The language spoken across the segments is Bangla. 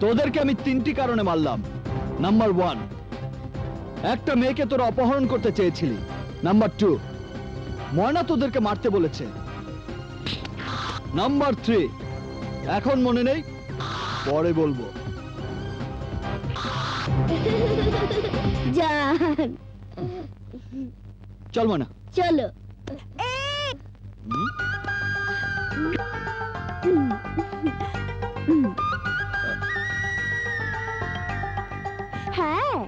তোদেরকে আমি তিনটি কারণে মারলাম। নাম্বার ওয়ান একটা মেয়েকে তোরা অপহরণ করতে চেয়েছিলি। নাম্বার টু ময়না তোদেরকে মারতে বলেছে। নাম্বার থ্রি এখন মনে নেই, পরে বলব। জান চল ময়না চলো। হ্যাঁ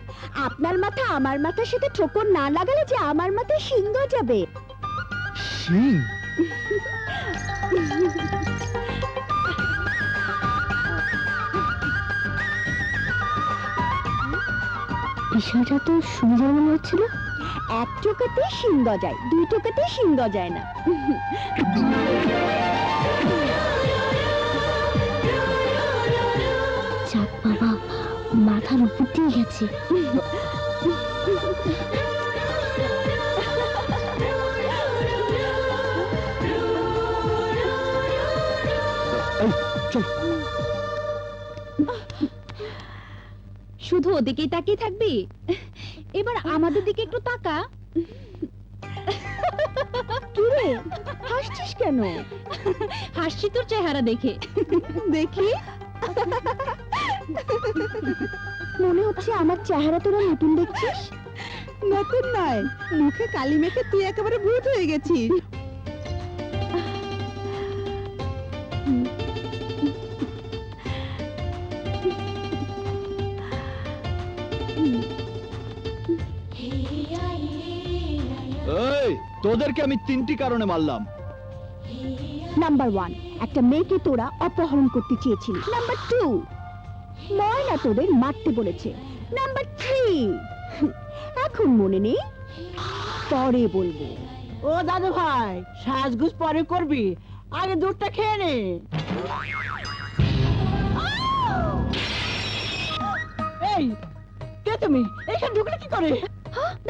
আপনার মাথা আমার মাথার সাথে ঠোকর না লাগালে যে আমার মাথায় সিংহ যাবে শিং? বিষয়টা তো সুন্দর মনে হচ্ছিল এক টোকাতে সিংহ যায় দুই টোকাতে সিংহ যায় না। যাক বাবা মাথার উপর দিয়ে গেছে। চল। শুধু ওদিকেই তাকিয়ে থাকবি? এবার আমাদের দিকে একটু তাকা। কিরে হাসছিস কেন? হাসছি তোর চেহারা দেখে। দেখি। মনে হচ্ছে আমার চেহারা তোরা নতুন দেখছিস? নতুন নয় মুখে কালি মেখে তুই একেবারে ভূত হয়ে গেছিস। তোদেরকে আমি তিনটি কারণে মারলাম। নাম্বার ওয়ান একটা মেয়েকে তোরা অপহরণ করতে চেয়েছিলি নাম্বার টু ময়না তোদের মারতে বলেছে। নাম্বার থ্রি এখন মনে নেই? পরে বলব। ও দাদু ভাই সাজগুজ পরে করবি। আগে দুধটা খেয়ে নে। এই কে তুমি? এখানে ঢুকলে কি করে?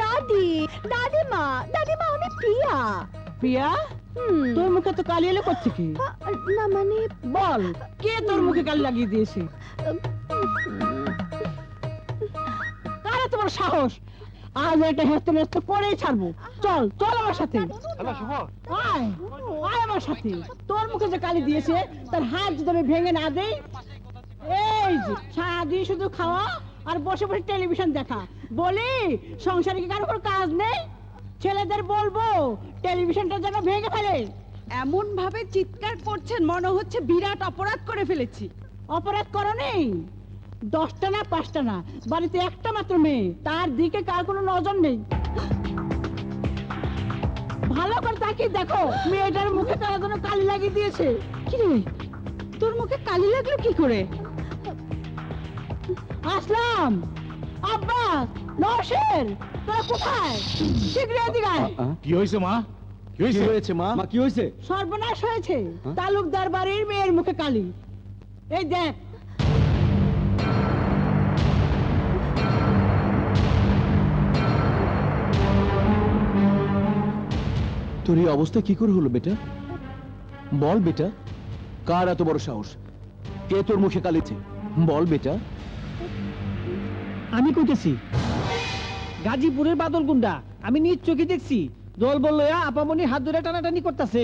দাদি দাদিমা দাদিমা আমি প্রিয়া। প্রিয়া? তোর মুখে তো কালি এলে করছে কি না মানে বল কে তোর মুখে কালি লাগিয়ে দিয়েছে? কারে তোমার সাহস? আজ এটা হেসতে হেসতে করেই ছাড়বো। চল চল আমার সাথে। আয় আয় আমার সাথে। তোর মুখে যে কালি দিয়েছে তার হাত যদি আমি ভেঙে না দেই এই যে সারাদিন শুধু খাওয়া আর বসে বসে টেলিভিশন দেখা। বলি সংসারে কি কারও কোনো কাজ নেই? ছেলেদের বলব টেলিভিশনটা যেন ভেঙে ফেলে। এমন ভাবে চিৎকার করছেন মনে হচ্ছে বিরাট অপরাধ করে ফেলেছি। অপরাধ করো নেই দশটা না পাঁচটা না বাড়িতে একটা মাত্র মেয়ে তার দিকে কার কোনো নজর নেই। ভালো করে তাকিয়ে দেখো মেয়েটার মুখে কারা কোনো কালি লাগিয়ে দিয়েছে। কি রে তোর মুখে কালি লাগল কি করে? আসলাম। আব্বা নশের তোরা কোথায়? শীঘ্র এদিকে আয়। কি হয়েছে মা? কি হয়েছে? মা? মা কি হয়েছে? সর্বনাশ হয়েছে। হ্যাঁ? তালুকদার বাড়ির মেয়ের মুখে কালি। এই দেখ। তোর এই অবস্থা কি করে হলো বেটা? বল বেটা। কার এত বড় সাহস? কে তোর মুখে কালিছে? বল বেটা। আমি কইতেছি। গাজীপুরের বাদল গুন্ডা আমি নিজ চোখে দেখছি দল বলল আপামনি হাত ধরে টানাটানি করতেছে।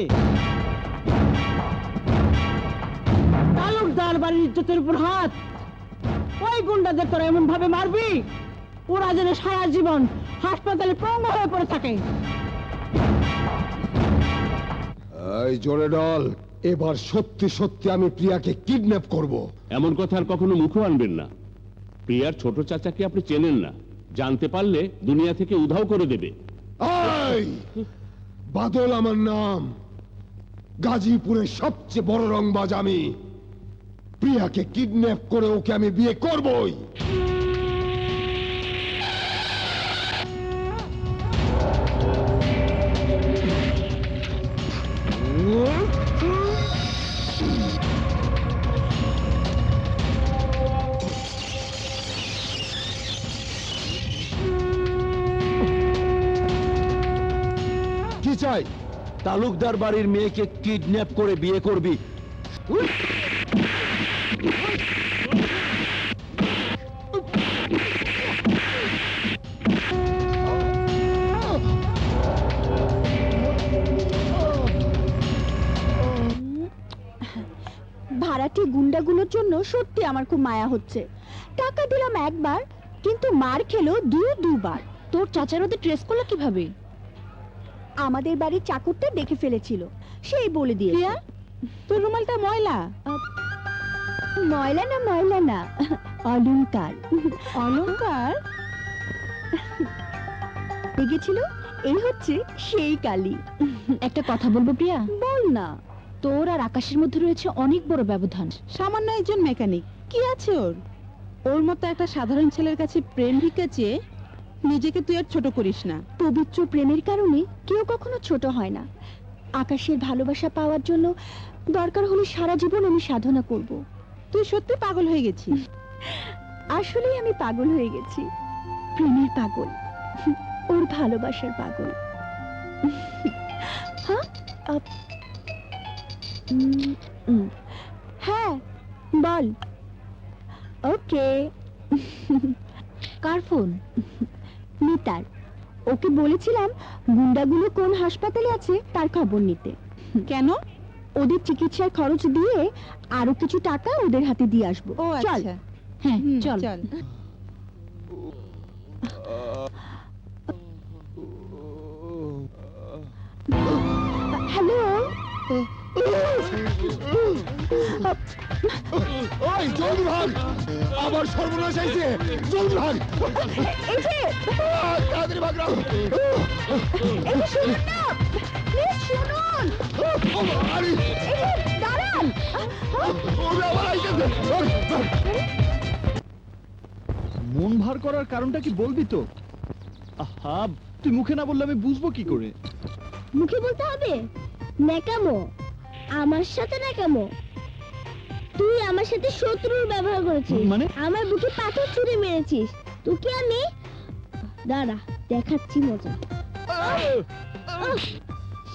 তালুকদার বাড়ির ইজ্জতের উপর হাত। ওই গুন্ডাদের তোরা এমন ভাবে মারবি ওরা যেন সারা জীবন হাসপাতালে পঙ্গ হয়ে পড়ে থাকে। এই জোরে ডল এবার সত্যি সত্যি আমি প্রিয়াকে কিডন্যাপ করব। এমন কথা আর কখনো মুখও আনবেন না। প্রিয়ার ছোট চাচাকে আপনি চেনেন না। জানতে পারলে দুনিয়া থেকে উধাও করে দেবে। বাদল আমার নাম। গাজীপুরের সবচেয়ে বড় রংবাজ আমি। প্রিয়াকে কিডন্যাপ করে ওকে আমি বিয়ে করবই। চাই তালুকদার বাড়ির মেয়েকে কিডন্যাপ করে বিয়ে করবি। ভাড়াটি গুন্ডাগুলোর জন্য সত্যি আমার খুব মায়া হচ্ছে। টাকা দিলাম একবার, কিন্তু মার খেলো দু দুবার। তোর চাচার ওদের ট্রেস করল কীভাবে? আমাদের বাড়ির চাকরটা দেখে ফেলেছিল। সেই বলে দিয়ে তোর রুমালটা ময়লা। ময়লা না ময়লা না। অলংকার। অলংকার? লেগেছিল এই হচ্ছে সেই কালি। একটা কথা বলব প্রিয়া? বল না। তোর আর আকাশের মধ্যে রয়েছে অনেক বড় ব্যবধান। সামান্য একজন মেকানিক। কি আছে ওর? ওর মতো একটা সাধারণ ছেলের কাছে প্রেম ভিক্ষা চেয়ে নিজেকে তুই আর ছোট করিস না। পবিত্র প্রেমের কারণে কেউ কখনো ছোট হয় না। আকাশের ভালোবাসা পাওয়ার জন্য দরকার হলে সারা জীবন আমি সাধনা করব। তুই সত্যি পাগল হয়ে গেছিস। আসলেই আমি পাগল হয়ে গেছি। প্রেমের পাগল। ওর ভালোবাসার পাগল। হ্যাঁ? হ্যাঁ বল। ওকে কার ফোন? মিতার। ওকে বলেছিলাম গুন্ডাগুলো কোন হাসপাতালে আছে তার খবর নিতে। কেন? ওদের চিকিৎসার খরচ দিয়ে আরও কিছু টাকা ওদের হাতে দিয়ে আসব। ও চল। আচ্ছা। হ্যাঁ চল। চল। হ্যালো। ওই জলদি ভাগ আবার সর্বনাশ হয়েছে। জলদি ভাগ এই যে তাড়াতাড়ি ভাগ রাও। এই শুনুন। না প্লিজ শুনুন আরে, দাঁড়ান ওরে আবার আইতেছে। মন ভার করার কারণটা কি বলবি তো? আহা তুই মুখে না বললে আমি বুঝব কি করে? মুখে বলতে হবে? ন্যাকামো। আমার সাথে না ন্যাকামো। তুই আমার সাথে শত্রুর ব্যবহার করেছিস। মানে? আমার বুকে পাথর ছুঁড়ে মেরেছিস। তোকে আমি দাঁড়া দেখাচ্ছি মজা।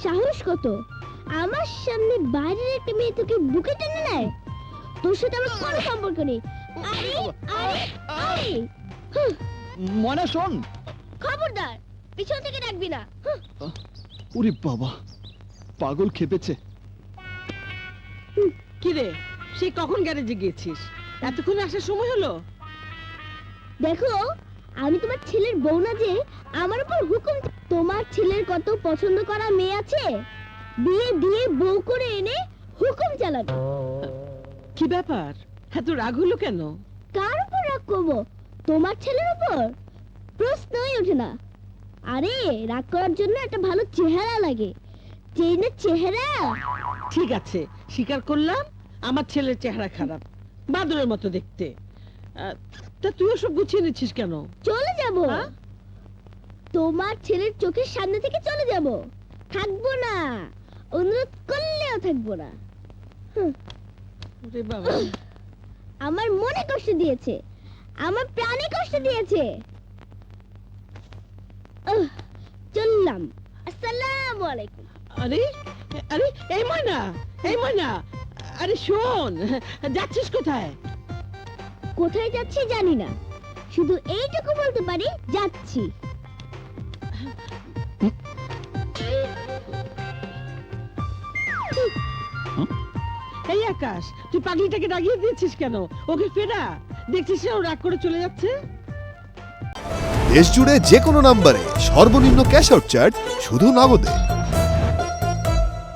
সাহস কত? আমার সামনে বাইরের একটা মেয়ে তোকে বুকে টেনে নেয়? তোর সাথে আমার কোনো সম্পর্ক নেই। আরে আরে আরে! হুঁ, ময়না শোন। খবরদার পিছন থেকে ডাকবি না। ওরে বাবা পাগল খেপেছে। কি রে? সে কখন গ্যারেজে গিয়েছিস? এতক্ষণ আসার সময় হলো? দেখো আমি তোমার ছেলের বউ না যে আমার উপর হুকুম তোমার ছেলের কত পছন্দ করা মেয়ে আছে? বিয়ে দিয়ে বউ করে এনে হুকুম চালাবে। কি ব্যাপার? এত রাগ হলো কেন? কার উপর রাগ করব? তোমার ছেলের উপর? প্রশ্নই ওঠে না। আরে রাগ করার জন্য একটা ভালো চেহারা লাগে। যেই না চেহারা। ঠিক আছে স্বীকার করলাম। আমার ছেলের চেহারা খারাপ। বাদরের মতো দেখতে। তা তুই ওসব গুছিয়ে নিচ্ছিস কেন? চলে যাব। হ্যাঁ? তোমার ছেলের চোখের সামনে থেকে চলে যাব। থাকব না। অনুরোধ করলেও থাকব না। আমার মনে কষ্ট দিয়েছে। আমার প্রাণে কষ্ট দিয়েছে। চললাম। আসসালামু আলাইকুম। আরে আরে এই ময়না এই ময়না। আরে শোন যাচ্ছিস কোথায়? কোথায় যাচ্ছি জানি না। শুধু এইটুকু বলতে পারি যাচ্ছি। এই আকাশ তুই পাগলিটাকে ডাকিয়ে দিয়েছিস কেন? ওকে ফেরা। দেখছিস না ও রাগ করে চলে যাচ্ছে? দেশ জুড়ে যে কোনো নম্বরে সর্বনিম্ন ক্যাশ আউট চার্জ শুধু নগদে।